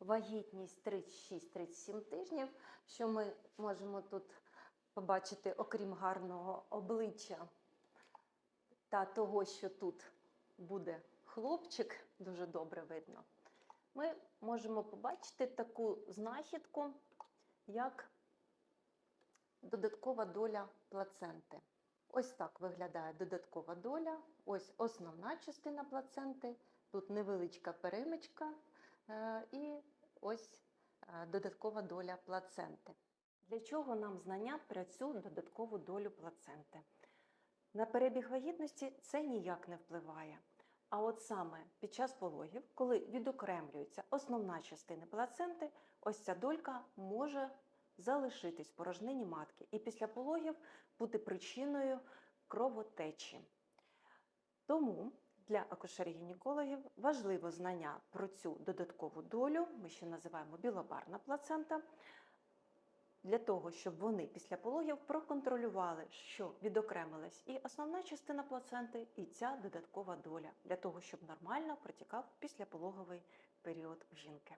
вагітність 36-37 тижнів, що ми можемо тут побачити, окрім гарного обличчя та того, що тут буде хлопчик, дуже добре видно, ми можемо побачити таку знахідку, як додаткова доля плаценти. Ось так виглядає додаткова доля. Ось основна частина плаценти. Тут невеличка перемичка і ось е, додаткова доля плаценти. Для чого нам знання про цю додаткову долю плаценти? На перебіг вагітності це ніяк не впливає. А от саме під час пологів, коли відокремлюється основна частина плаценти, ось ця долька може залишитись в порожнині матки і після пологів бути причиною кровотечі. Тому для акушер-гінекологів важливо знання про цю додаткову долю, ми ще називаємо білобарна плацента, для того, щоб вони після пологів проконтролювали, що відокремилась і основна частина плаценти, і ця додаткова доля, для того, щоб нормально протікав післяпологовий період у жінки.